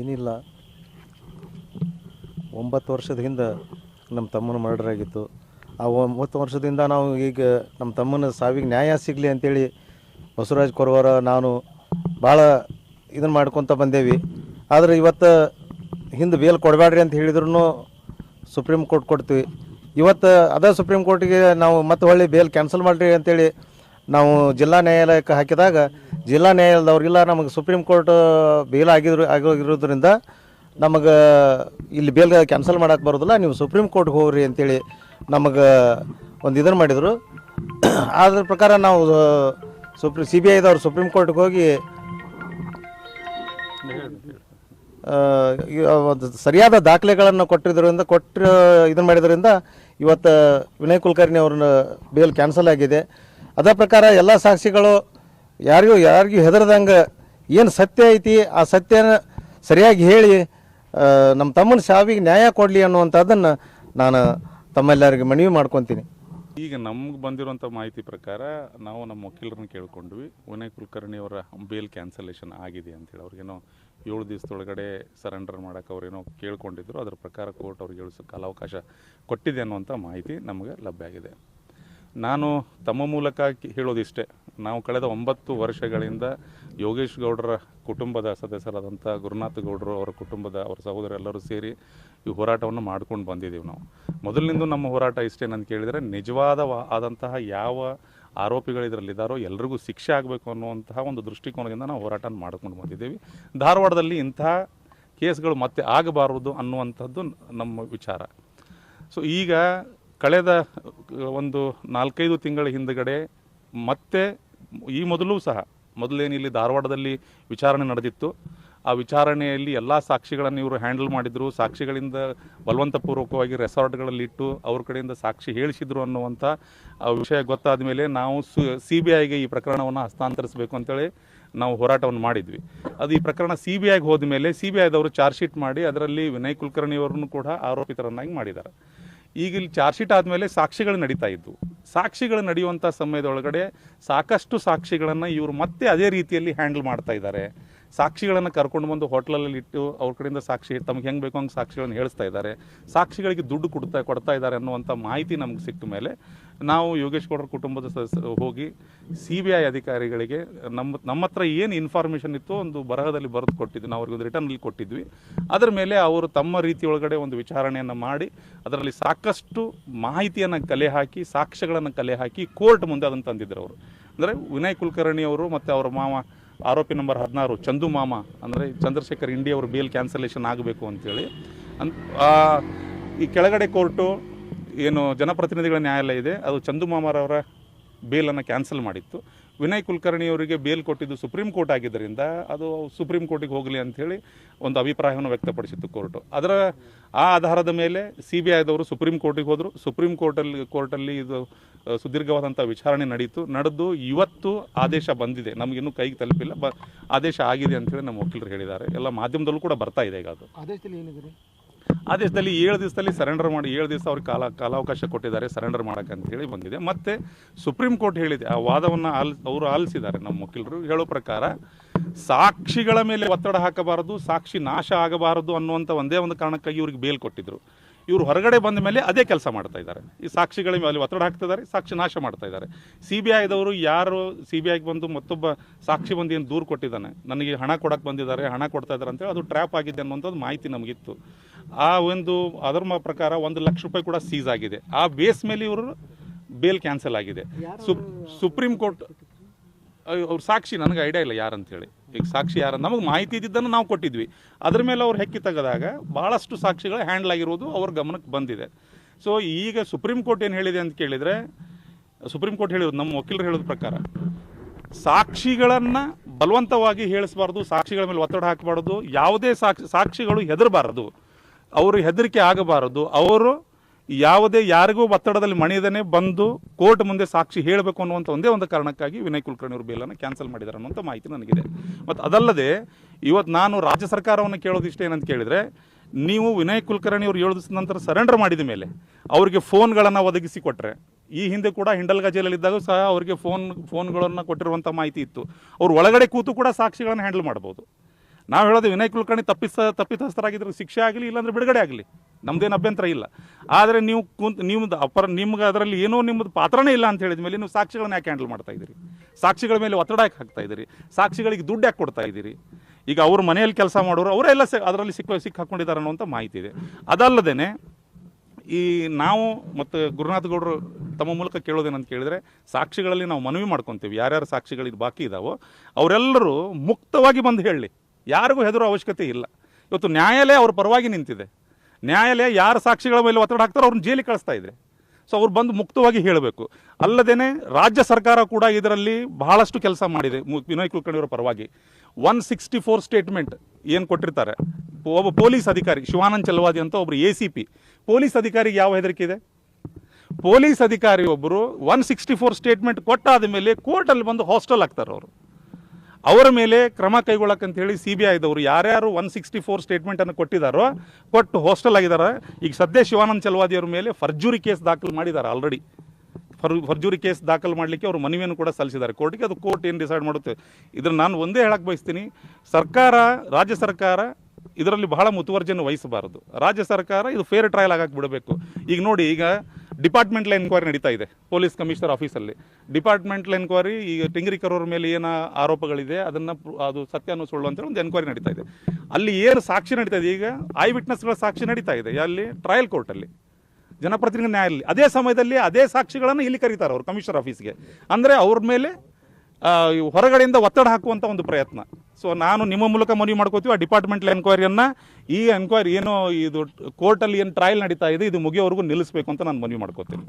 ಏನಿಲ್ಲ. ಒಂಬತ್ತು ವರ್ಷದ ಹಿಂದೆ ನಮ್ಮ ತಮ್ಮನ ಮರ್ಡರ್ ಆಗಿತ್ತು. ಆ ಒಂಬತ್ತು ವರ್ಷದಿಂದ ನಾವು ಈಗ ನಮ್ಮ ತಮ್ಮನ ಸಾವಿಗೆ ನ್ಯಾಯ ಸಿಗಲಿ ಅಂತೇಳಿ ಬಸವರಾಜ್ ಕೊರವರ ನಾನು ಭಾಳ ಇದನ್ನು ಮಾಡ್ಕೊತ ಬಂದೇವಿ. ಆದರೆ ಇವತ್ತು ಹಿಂದೆ ಬೇಲ್ ಕೊಡಬೇಡ್ರಿ ಅಂತ ಹೇಳಿದ್ರು ಸುಪ್ರೀಂ ಕೋರ್ಟ್ ಕೊಡ್ತೀವಿ. ಇವತ್ತು ಅದೇ ಸುಪ್ರೀಂ ಕೋರ್ಟಿಗೆ ನಾವು ಮತ್ತೆ ಹೊಳ್ಳಿ ಬೇಲ್ ಕ್ಯಾನ್ಸಲ್ ಮಾಡಿರಿ ಅಂತೇಳಿ ನಾವು ಜಿಲ್ಲಾ ನ್ಯಾಯಾಲಯಕ್ಕೆ ಹಾಕಿದಾಗ ಜಿಲ್ಲಾ ನ್ಯಾಯಾಲಯದವ್ರಿಗೆಲ್ಲ ನಮಗೆ ಸುಪ್ರೀಂ ಕೋರ್ಟ್, ಬೇಲ್ ಆಗಿದ್ರು, ಆಗಿರೋದ್ರಿಂದ ನಮಗೆ ಇಲ್ಲಿ ಬೇಲ್ ಕ್ಯಾನ್ಸಲ್ ಮಾಡೋಕೆ ಬರೋದಿಲ್ಲ. ನೀವು ಸುಪ್ರೀಂ ಕೋರ್ಟ್ಗೆ ಹೋಗ್ರಿ ಅಂತೇಳಿ ನಮಗೆ ಒಂದು ಇದನ್ನು ಮಾಡಿದರು. ಅದ್ರ ಪ್ರಕಾರ ನಾವು ಸುಪ್ರಿ ಸಿ ಬಿ ಐದವ್ರು ಸುಪ್ರೀಂ ಕೋರ್ಟ್ಗೆ ಹೋಗಿ ಒಂದು ಸರಿಯಾದ ದಾಖಲೆಗಳನ್ನು ಕೊಟ್ಟಿದ್ದರಿಂದ ಕೊಟ್ಟು ಇದನ್ನು ಮಾಡಿದ್ರಿಂದ ಇವತ್ತು ವಿನಯ್ ಕುಲಕರ್ಣಿ ಅವ್ರನ್ನ ಬೇಲ್ ಕ್ಯಾನ್ಸಲ್ ಆಗಿದೆ. ಅದರ ಪ್ರಕಾರ ಎಲ್ಲ ಸಾಕ್ಷಿಗಳು ಯಾರಿಗೂ ಯಾರಿಗೂ ಹೆದರ್ದಂಗೆ ಏನು ಸತ್ಯ ಐತಿ, ಆ ಸತ್ಯನ ಸರಿಯಾಗಿ ಹೇಳಿ ನಮ್ಮ ತಮ್ಮನ ಸಾವಿಗೆ ನ್ಯಾಯ ಕೊಡಲಿ ಅನ್ನುವಂಥದ್ದನ್ನು ನಾನು ತಮ್ಮೆಲ್ಲರಿಗೆ ಮನವಿ ಮಾಡ್ಕೊತೀನಿ. ಈಗ ನಮ್ಗೆ ಬಂದಿರುವಂಥ ಮಾಹಿತಿ ಪ್ರಕಾರ ನಾವು ನಮ್ಮ ವಕೀಲರನ್ನ ಕೇಳ್ಕೊಂಡ್ವಿ. ವಿನಯ್ ಕುಲಕರ್ಣಿ ಅವರ ಬೇಲ್ ಕ್ಯಾನ್ಸಲೇಷನ್ ಆಗಿದೆ ಅಂತೇಳಿ ಅವ್ರಿಗೇನೋ ಏಳು ದಿವಸದೊಳಗಡೆ ಸರೆಂಡರ್ ಮಾಡೋಕೆ ಅವ್ರೇನೋ ಕೇಳ್ಕೊಂಡಿದ್ರು. ಅದ್ರ ಪ್ರಕಾರ ಕೋರ್ಟ್ ಅವ್ರಿಗೆ ದಿವಸ ಕಾಲಾವಕಾಶ ಕೊಟ್ಟಿದೆ ಅನ್ನುವಂಥ ಮಾಹಿತಿ ನಮಗೆ ಲಭ್ಯ ಆಗಿದೆ. ನಾನು ತಮ್ಮ ಮೂಲಕ ಹೇಳೋದಿಷ್ಟೇ. ನಾವು ಕಳೆದ ಒಂಬತ್ತು ವರ್ಷಗಳಿಂದ ಯೋಗೇಶ್ ಗೌಡರ ಕುಟುಂಬದ ಸದಸ್ಯರಾದಂಥ ಗುರುನಾಥ್ ಗೌಡರು ಅವರ ಕುಟುಂಬದ ಅವರ ಸಹೋದರೆಲ್ಲರೂ ಸೇರಿ ಈ ಹೋರಾಟವನ್ನು ಮಾಡ್ಕೊಂಡು ಬಂದಿದ್ದೀವಿ ನಾವು. ಮೊದಲಿನಿಂದ ನಮ್ಮ ಹೋರಾಟ ಇಷ್ಟೇನಂತ ಕೇಳಿದರೆ ನಿಜವಾದ ಆದಂತಹ ಯಾವ ಆರೋಪಿಗಳು ಇದರಲ್ಲಿದ್ದಾರೋ ಎಲ್ರಿಗೂ ಶಿಕ್ಷೆ ಆಗಬೇಕು ಅನ್ನುವಂತಹ ಒಂದು ದೃಷ್ಟಿಕೋನದಿಂದ ನಾವು ಹೋರಾಟ ಮಾಡ್ಕೊಂಡು ಬಂದಿದ್ದೀವಿ. ಧಾರವಾಡದಲ್ಲಿ ಇಂತಹ ಕೇಸ್ಗಳು ಮತ್ತೆ ಆಗಬಾರದು ಅನ್ನುವಂಥದ್ದು ನಮ್ಮ ವಿಚಾರ. ಸೊ, ಈಗ ಕಳೆದ ಒಂದು ನಾಲ್ಕೈದು ತಿಂಗಳ ಹಿಂದುಗಡೆ ಮತ್ತೆ ಈ ಮೊದಲು ಸಹ ಮೊದಲೇನಿಲ್ಲಿ ಧಾರವಾಡದಲ್ಲಿ ವಿಚಾರಣೆ ನಡೆದಿತ್ತು. ಆ ವಿಚಾರಣೆಯಲ್ಲಿ ಎಲ್ಲ ಸಾಕ್ಷಿಗಳನ್ನು ಇವರು ಹ್ಯಾಂಡಲ್ ಮಾಡಿದರು. ಸಾಕ್ಷಿಗಳಿಂದ ಬಲವಂತಪೂರ್ವಕವಾಗಿ ರೆಸಾರ್ಟ್ಗಳಲ್ಲಿ ಇಟ್ಟು ಅವ್ರ ಕಡೆಯಿಂದ ಸಾಕ್ಷಿ ಹೇಳಿಸಿದ್ರು ಅನ್ನುವಂಥ ಆ ವಿಷಯ ಗೊತ್ತಾದ ಮೇಲೆ ನಾವು ಸು ಸಿ ಬಿ ಐಗೆ ಈ ಪ್ರಕರಣವನ್ನು ಹಸ್ತಾಂತರಿಸಬೇಕು ಅಂತೇಳಿ ನಾವು ಹೋರಾಟವನ್ನು ಮಾಡಿದ್ವಿ. ಅದು ಈ ಪ್ರಕರಣ ಸಿ ಬಿ ಐಗೆ ಹೋದ ಮೇಲೆ ಸಿ ಬಿ ಐದವರು ಚಾರ್ಜ್ ಶೀಟ್ ಮಾಡಿ ಅದರಲ್ಲಿ ವಿನಯ್ ಕುಲಕರ್ಣಿಯವರನ್ನು ಕೂಡ ಆರೋಪಿತರನ್ನಾಗಿ ಮಾಡಿದ್ದಾರೆ. ಈಗ ಇಲ್ಲಿ ಚಾರ್ಜ್ ಶೀಟ್ ಆದಮೇಲೆ ಸಾಕ್ಷಿಗಳು ನಡೀತಾ ಇದ್ವು. ಸಾಕ್ಷಿಗಳು ನಡೆಯುವಂಥ ಸಮಯದೊಳಗಡೆ ಸಾಕಷ್ಟು ಸಾಕ್ಷಿಗಳನ್ನು ಇವರು ಮತ್ತೆ ಅದೇ ರೀತಿಯಲ್ಲಿ ಹ್ಯಾಂಡಲ್ ಮಾಡ್ತಾ ಇದ್ದಾರೆ. ಸಾಕ್ಷಿಗಳನ್ನು ಕರ್ಕೊಂಡು ಬಂದು ಹೋಟ್ಲಲ್ಲಿ ಇಟ್ಟು ಅವ್ರ ಕಡೆಯಿಂದ ಸಾಕ್ಷಿ, ತಮಗೆ ಹೆಂಗೆ ಬೇಕೋ ಹಂಗೆ ಸಾಕ್ಷಿಗಳನ್ನು ಹೇಳಿಸ್ತಾ ಇದ್ದಾರೆ. ಸಾಕ್ಷಿಗಳಿಗೆ ದುಡ್ಡು ಕೊಡ್ತಾ ಕೊಡ್ತಾ ಇದ್ದಾರೆ ಅನ್ನುವಂಥ ಮಾಹಿತಿ ನಮ್ಗೆ ಸಿಕ್ಕ ಮೇಲೆ ನಾವು ಯೋಗೇಶ್ ಗೌಡರ ಕುಟುಂಬದ ಸದಸ್ಯರು ಹೋಗಿ ಸಿ ಬಿ ಐ ಅಧಿಕಾರಿಗಳಿಗೆ ನಮ್ಮ ನಮ್ಮ ಹತ್ರ ಏನು ಇನ್ಫಾರ್ಮೇಷನ್ ಇತ್ತು ಒಂದು ಬರಹದಲ್ಲಿ ಬರೆದು ಕೊಟ್ಟಿದ್ವಿ. ನಾವು ಅವ್ರಿಗೆ ಒಂದು ರಿಟರ್ನಲ್ಲಿ ಕೊಟ್ಟಿದ್ವಿ. ಅದರ ಮೇಲೆ ಅವರು ತಮ್ಮ ರೀತಿಯೊಳಗಡೆ ಒಂದು ವಿಚಾರಣೆಯನ್ನು ಮಾಡಿ ಅದರಲ್ಲಿ ಸಾಕಷ್ಟು ಮಾಹಿತಿಯನ್ನು ಕಲೆ ಹಾಕಿ, ಸಾಕ್ಷ್ಯಗಳನ್ನು ಕಲೆ ಹಾಕಿ ಕೋರ್ಟ್ ಮುಂದೆ ಅದನ್ನು ತಂದಿದ್ದರು ಅವರು. ಅಂದರೆ ವಿನಯ್ ಕುಲಕರ್ಣಿ ಅವರು ಮತ್ತು ಅವರ ಮಾವ ಆರೋಪಿ ನಂಬರ್ ಹದಿನಾರು, ಚಂದು ಮಾಮ ಅಂದರೆ ಚಂದ್ರಶೇಖರ್ ಇಂಡಿ ಅವರು ಬೇಲ್ ಕ್ಯಾನ್ಸಲೇಷನ್ ಆಗಬೇಕು ಅಂತೇಳಿ. ಅನ್ ಈ ಕೆಳಗಡೆ ಕೋರ್ಟು ಏನು ಜನಪ್ರತಿನಿಧಿಗಳ ನ್ಯಾಯಾಲಯ ಇದೆ, ಅದು ಚಂದು ಮಾಮರವರ ಬೇಲನ್ನು ಕ್ಯಾನ್ಸಲ್ ಮಾಡಿತ್ತು. ವಿನಯ್ ಕುಲಕರ್ಣಿ ಅವರಿಗೆ ಬೇಲ್ ಕೊಟ್ಟಿದ್ದು ಸುಪ್ರೀಂ ಕೋರ್ಟ್ ಆಗಿದ್ದರಿಂದ ಅದು ಸುಪ್ರೀಂ ಕೋರ್ಟಿಗೆ ಹೋಗಲಿ ಅಂಥೇಳಿ ಒಂದು ಅಭಿಪ್ರಾಯವನ್ನು ವ್ಯಕ್ತಪಡಿಸಿತ್ತು ಕೋರ್ಟು. ಅದರ ಆ ಆಧಾರದ ಮೇಲೆ ಸಿ ಬಿ ಐದವರು ಸುಪ್ರೀಂ ಕೋರ್ಟಿಗೆ ಹೋದರು. ಸುಪ್ರೀಂ ಕೋರ್ಟಲ್ಲಿ ಕೋರ್ಟಲ್ಲಿ ಇದು ಸುದೀರ್ಘವಾದಂಥ ವಿಚಾರಣೆ ನಡೀತು. ನಡೆದು ಇವತ್ತು ಆದೇಶ ಬಂದಿದೆ. ನಮಗಿನ್ನೂ ಕೈಗೆ ತಲುಪಿಲ್ಲ. ಬ, ಆದೇಶ ಆಗಿದೆ ಅಂತೇಳಿ ನಮ್ಮ ವಕೀಲರು ಹೇಳಿದ್ದಾರೆ. ಎಲ್ಲ ಮಾಧ್ಯಮದಲ್ಲೂ ಕೂಡ ಬರ್ತಾ ಇದೆ ಈಗ ಅದು. ಆದೇಶದಲ್ಲಿ ಏನಿದೆ ಆದೇಶದಲ್ಲಿ ಏಳು ದಿವಸದಲ್ಲಿ ಸರೆಂಡರ್ ಮಾಡಿ ಏಳು ದಿವಸ ಅವ್ರಿಗೆ ಕಾಲ ಕಾಲಾವಕಾಶ ಕೊಟ್ಟಿದ್ದಾರೆ ಸರೆಂಡರ್ ಮಾಡೋಕೆ ಅಂತ ಹೇಳಿ ಬಂದಿದೆ. ಮತ್ತು ಸುಪ್ರೀಂ ಕೋರ್ಟ್ ಹೇಳಿದೆ, ಆ ವಾದವನ್ನು ಆಲ್ ಅವರು ಆಲಿಸಿದ್ದಾರೆ ನಮ್ಮ ವಕೀಲರು. ಹೇಳೋ ಪ್ರಕಾರ ಸಾಕ್ಷಿಗಳ ಮೇಲೆ ಒತ್ತಡ ಹಾಕಬಾರದು, ಸಾಕ್ಷಿ ನಾಶ ಆಗಬಾರದು ಅನ್ನುವಂಥ ಒಂದೇ ಒಂದು ಕಾರಣಕ್ಕಾಗಿ ಇವ್ರಿಗೆ ಬೇಲ್ ಕೊಟ್ಟಿದ್ದರು ಇವರು ಹೊರಗಡೆ ಬಂದ ಮೇಲೆ ಅದೇ ಕೆಲಸ ಮಾಡ್ತಾ ಇದ್ದಾರೆ. ಈ ಸಾಕ್ಷಿಗಳ ಮೇಲೆ ಒತ್ತಡ ಹಾಕ್ತಿದ್ದಾರೆ ಸಾಕ್ಷಿ ನಾಶ ಮಾಡ್ತಾ ಇದ್ದಾರೆ. ಸಿ ಬಿ ಐದವರು ಯಾರು ಸಿ ಬಿ ಐಗೆ ಬಂದು ಮತ್ತೊಬ್ಬ ಸಾಕ್ಷಿ ಬಂದು ಏನು ದೂರು ಕೊಟ್ಟಿದ್ದಾನೆ? ನನಗೆ ಹಣ ಕೊಡಕ್ಕೆ ಬಂದಿದ್ದಾರೆ, ಹಣ ಕೊಡ್ತಾ ಇದ್ದಾರೆ ಅಂತೇಳಿ ಅದು ಟ್ರ್ಯಾಪ್ ಆಗಿದೆ ಅನ್ನುವಂಥದ್ದು ಮಾಹಿತಿ ನಮಗಿತ್ತು. ಆ ಒಂದು ಅದರ ಪ್ರಕಾರ ಒಂದು ಲಕ್ಷ ರೂಪಾಯಿ ಕೂಡ ಸೀಸ್ ಆಗಿದೆ. ಆ ಬೇಸ್ ಮೇಲೆ ಇವರು ಬೇಲ್ ಕ್ಯಾನ್ಸಲ್ ಆಗಿದೆ. ಸುಪ್ ಸುಪ್ರೀಂ ಕೋರ್ಟ್ ಅವ್ರ ಸಾಕ್ಷಿ ನನಗೆ ಐಡಿಯಾ ಇಲ್ಲ ಯಾರಂತೇಳಿ ಈಗ ಸಾಕ್ಷಿ ಯಾರು ನಮಗೆ ಮಾಹಿತಿ ಇದ್ದಿದ್ದನ್ನು ನಾವು ಕೊಟ್ಟಿದ್ವಿ. ಅದ್ರ ಮೇಲೆ ಅವ್ರು ಹೆಕ್ಕಿ ತೆಗೆದಾಗ ಭಾಳಷ್ಟು ಸಾಕ್ಷಿಗಳು ಹ್ಯಾಂಡಲ್ ಆಗಿರೋದು ಅವ್ರ ಗಮನಕ್ಕೆ ಬಂದಿದೆ. ಸೊ ಈಗ ಸುಪ್ರೀಂ ಕೋರ್ಟ್ ಏನು ಹೇಳಿದೆ ಅಂತ ಕೇಳಿದರೆ ಸುಪ್ರೀಂ ಕೋರ್ಟ್ ಹೇಳಿರೋದು ನಮ್ಮ ವಕೀಲರು ಹೇಳೋದ ಪ್ರಕಾರ ಸಾಕ್ಷಿಗಳನ್ನು ಬಲವಂತವಾಗಿ ಹೇಳಿಸ್ಬಾರ್ದು ಸಾಕ್ಷಿಗಳ ಮೇಲೆ ಒತ್ತಡ ಹಾಕಬಾರ್ದು ಯಾವುದೇ ಸಾಕ್ಷಿ ಸಾಕ್ಷಿಗಳು ಹೆದರಬಾರದು. ಅವರು ಹೆದರಿಕೆ ಆಗಬಾರದು. ಅವರು ಯಾವುದೇ ಯಾರಿಗೂ ಒತ್ತಡದಲ್ಲಿ ಮಣಿಯದೇ ಬಂದು ಕೋರ್ಟ್ ಮುಂದೆ ಸಾಕ್ಷಿ ಹೇಳಬೇಕು ಅನ್ನುವಂಥ ಒಂದೇ ಒಂದು ಕಾರಣಕ್ಕಾಗಿ ವಿನಯ್ ಕುಲಕರ್ಣಿ ಅವರು ಬೇಲನ್ನು ಕ್ಯಾನ್ಸಲ್ ಮಾಡಿದ್ದಾರೆ ಅನ್ನುವಂಥ ಮಾಹಿತಿ ನನಗಿದೆ. ಮತ್ತು ಅದಲ್ಲದೆ ಇವತ್ತು ನಾನು ರಾಜ್ಯ ಸರ್ಕಾರವನ್ನು ಕೇಳೋದಿಷ್ಟೇ ಏನಂತ ಕೇಳಿದರೆ, ನೀವು ವಿನಯ್ ಕುಲಕರ್ಣಿ ಅವರು ಏಳು ದಿವಸದ ನಂತರ ಸರೆಂಡರ್ ಮಾಡಿದ ಮೇಲೆ ಅವರಿಗೆ ಫೋನ್ಗಳನ್ನು ಒದಗಿಸಿ ಕೊಟ್ಟರೆ ಈ ಹಿಂದೆ ಕೂಡ ಹಿಂಡಲ್ ಜೈಲಲ್ಲಿದ್ದಾಗ ಸಹ ಅವರಿಗೆ ಫೋನ್, ಫೋನ್ಗಳನ್ನು ಕೊಟ್ಟಿರುವಂಥ ಮಾಹಿತಿ ಇತ್ತು. ಅವ್ರು ಒಳಗಡೆ ಕೂತು ಕೂಡ ಸಾಕ್ಷಿಗಳನ್ನು ಹ್ಯಾಂಡಲ್ ಮಾಡ್ಬೋದು. ನಾವು ಹೇಳೋದು ವಿನಯ್ ಕುಲಕರ್ಣಿ ತಪ್ಪಿಸ, ತಪ್ಪಿತಸ್ಥರಾಗಿದ್ರೆ ಶಿಕ್ಷೆ ಆಗಲಿ ಇಲ್ಲಾಂದ್ರೆ ಬಿಡುಗಡೆ ಆಗಲಿ. ನಮ್ದೇನು ಅಭ್ಯಂತರ ಇಲ್ಲ. ಆದರೆ ನೀವು ಕುಂತ್, ನಿಮ್ದು ಅಪರ, ನಿಮ್ಗೆ ಅದರಲ್ಲಿ ಏನೋ ನಿಮ್ಮದು ಪಾತ್ರನೇ ಇಲ್ಲ ಅಂತ ಹೇಳಿದ ಮೇಲೆ ನೀವು ಸಾಕ್ಷಿಗಳನ್ನ ಯಾಕೆ ಹ್ಯಾಂಡಲ್ ಮಾಡ್ತಾ ಇದ್ದೀರಿ? ಸಾಕ್ಷಿಗಳ ಮೇಲೆ ಒತ್ತಡ ಯಾಕೆ ಹಾಕ್ತಾ ಇದ್ದೀರಿ? ಸಾಕ್ಷಿಗಳಿಗೆ ದುಡ್ಡು ಯಾಕೆ ಕೊಡ್ತಾ ಇದ್ದೀರಿ? ಈಗ ಅವ್ರ ಮನೆಯಲ್ಲಿ ಕೆಲಸ ಮಾಡೋರು ಅವರೆಲ್ಲ ಅದರಲ್ಲಿ ಸಿಕ್ಕ ಸಿಕ್ಕ ಹಾಕ್ಕೊಂಡಿದ್ದಾರೆ ಅನ್ನುವಂಥ ಮಾಹಿತಿ ಇದೆ. ಅದಲ್ಲದೇ ಈ ನಾವು ಮತ್ತು ಗುರುನಾಥ್ ಗೌಡರು ತಮ್ಮ ಮೂಲಕ ಕೇಳೋದೇನಂತ ಕೇಳಿದರೆ, ಸಾಕ್ಷಿಗಳಲ್ಲಿ ನಾವು ಮನವಿ ಮಾಡ್ಕೊತೀವಿ. ಯಾರ್ಯಾರು ಸಾಕ್ಷಿಗಳಿಗೆ ಬಾಕಿ ಇದ್ದಾವೋ ಅವರೆಲ್ಲರೂ ಮುಕ್ತವಾಗಿ ಬಂದು ಹೇಳಲಿ ಯಾರಿಗೂ ಹೆದರೋ ಅವಶ್ಯಕತೆ ಇಲ್ಲ. ಇವತ್ತು ನ್ಯಾಯಾಲಯ ಅವ್ರ ಪರವಾಗಿ ನಿಂತಿದೆ. ನ್ಯಾಯಾಲಯ ಯಾರು ಸಾಕ್ಷಿಗಳ ಮೇಲೆ ಒತ್ತಡ ಹಾಕ್ತಾರೋ ಅವ್ರನ್ನ ಜೈಲಿಗೆ ಕಳಿಸ್ತಾ ಇದೆ ಸೊ ಅವ್ರು ಬಂದು ಮುಕ್ತವಾಗಿ ಹೇಳಬೇಕು. ಅಲ್ಲದೇ ರಾಜ್ಯ ಸರ್ಕಾರ ಕೂಡ ಇದರಲ್ಲಿ ಬಹಳಷ್ಟು ಕೆಲಸ ಮಾಡಿದೆ. ವಿನಯ್ ಕುಲಕರ್ಣಿಯವರ ಪರವಾಗಿ. ಒನ್ ಸಿಕ್ಸ್ಟಿ ಫೋರ್ ಸ್ಟೇಟ್ಮೆಂಟ್ ಏನು ಕೊಟ್ಟಿರ್ತಾರೆ? ಒಬ್ಬ ಪೊಲೀಸ್ ಅಧಿಕಾರಿ, ಶಿವಾನಂದ್ ಚಲವಾದಿ ಅಂತ ಒಬ್ಬರು ಎ ಸಿ ಪಿ. ಪೊಲೀಸ್ ಅಧಿಕಾರಿಗೆ ಯಾವ ಹೆದರಿಕೆ ಇದೆ? ಪೊಲೀಸ್ ಅಧಿಕಾರಿ ಒಬ್ಬರು ಒನ್ ಸಿಕ್ಸ್ಟಿ ಫೋರ್ ಸ್ಟೇಟ್ಮೆಂಟ್ ಕೊಟ್ಟಾದ ಮೇಲೆ ಕೋರ್ಟಲ್ಲಿ ಬಂದು ಹಾಸ್ಟೆಲ್ ಆಗ್ತಾರೆ ಅವರು. ಅವರ ಮೇಲೆ ಕ್ರಮ ಕೈಗೊಳ್ಳಕ್ಕಂತ ಹೇಳಿ ಸಿ ಬಿ ಐದವರು ಯಾರ್ಯಾರು ಒನ್ ಸಿಕ್ಸ್ಟಿ ಫೋರ್ ಸ್ಟೇಟ್ಮೆಂಟನ್ನು ಕೊಟ್ಟಿದ್ದಾರೋ ಕೊಟ್ಟು ಹಾಸ್ಟೆಲ್ ಆಗಿದ್ದಾರೆ ಈಗ ಸದ್ಯ ಶಿವಾನಂದ್ ಅವರ ಮೇಲೆ ಫರ್ಜೂರಿ ಕೇಸ್ ದಾಖಲು ಮಾಡಿದ್ದಾರೆ ಆಲ್ರೆಡಿ ಫರ್ ಫರ್ಜೂರಿ ಕೇಸ್ ದಾಖಲು ಮಾಡಲಿಕ್ಕೆ ಅವರು ಮನವಿಯನ್ನು ಕೂಡ ಸಲ್ಲಿಸಿದ್ದಾರೆ. ಕೋರ್ಟಿಗೆ ಅದು ಕೋರ್ಟ್ ಏನು ಡಿಸೈಡ್ ಮಾಡುತ್ತೆ? ಇದನ್ನು ನಾನು ಒಂದೇ ಹೇಳಕ್ಕೆ ಬಯಸ್ತೀನಿ. ಸರ್ಕಾರ, ರಾಜ್ಯ ಸರ್ಕಾರ ಇದರಲ್ಲಿ ಬಹಳ ಮುತುವರ್ಜಿಯನ್ನು ವಹಿಸಬಾರದು. ರಾಜ್ಯ ಸರ್ಕಾರ ಇದು ಫೇರ್ ಟ್ರಯಲ್ ಆಗಕ್ಕೆ ಬಿಡಬೇಕು. ಈಗ ನೋಡಿ, ಈಗ ಡಿಪಾರ್ಟ್ಮೆಂಟ್ಲ್ ಎನ್ಕ್ವೈರಿ ನಡೀತಾ ಇದೆ, ಪೊಲೀಸ್ ಕಮಿಷನರ್ ಆಫೀಸಲ್ಲಿ. ಡಿಪಾರ್ಟ್ಮೆಂಟ್ಲ್ ಎನ್ಕ್ವೈರಿ, ಈಗ ಟಿಂಗರಿಕರವ್ರ ಮೇಲೆ ಏನು ಆರೋಪಗಳಿದೆ, ಅದನ್ನು ಅದು ಸತ್ಯ ಅನ್ನೋ ಸುಳ್ಳು ಅಂತೇಳಿ ಒಂದು ಎನ್ಕ್ವೈರಿ ನಡೀತಾ ಇದೆ. ಅಲ್ಲಿ ಏನು ಸಾಕ್ಷಿ ನಡೀತಾ ಇದೆ ಈಗ, ಐ ವಿಟ್ನೆಸ್ಗಳ ಸಾಕ್ಷಿ ನಡೀತಾ ಇದೆ, ಅಲ್ಲಿ ಟ್ರಯಲ್ ಕೋರ್ಟಲ್ಲಿ. ಜನಪ್ರತಿನಿಧಿ ನ್ಯಾಯಾಲಯ, ಅದೇ ಸಮಯದಲ್ಲಿ ಅದೇ ಸಾಕ್ಷಿಗಳನ್ನು ಇಲ್ಲಿ ಕರೀತಾರೆ ಅವರು, ಕಮಿಷನರ್ ಆಫೀಸ್ಗೆ. ಅಂದರೆ ಅವ್ರ ಮೇಲೆ ಹೊರಗಡೆಯಿಂದ ಒತ್ತಡ ಹಾಕುವಂಥ ಒಂದು ಪ್ರಯತ್ನ. ಸೊ ನಾನು ನಿಮ್ಮ ಮೂಲಕ ಮನವಿ ಮಾಡ್ಕೋತೀವಿ, ಆ ಡಿಪಾರ್ಟ್ಮೆಂಟಲ್ ಎನ್ಕ್ವೈರಿಯನ್ನು ಈ ಎನ್ಕ್ವೈರಿ ಏನು, ಇದು ಕೋರ್ಟಲ್ಲಿ ಏನು ಟ್ರಯಲ್ ನಡೀತಾ ಇದೆ, ಇದು ಮುಗಿಯೋವರೆಗೂ ನಿಲ್ಲಿಸಬೇಕು ಅಂತ ನಾನು ಮನವಿ ಮಾಡ್ಕೋತೀನಿ.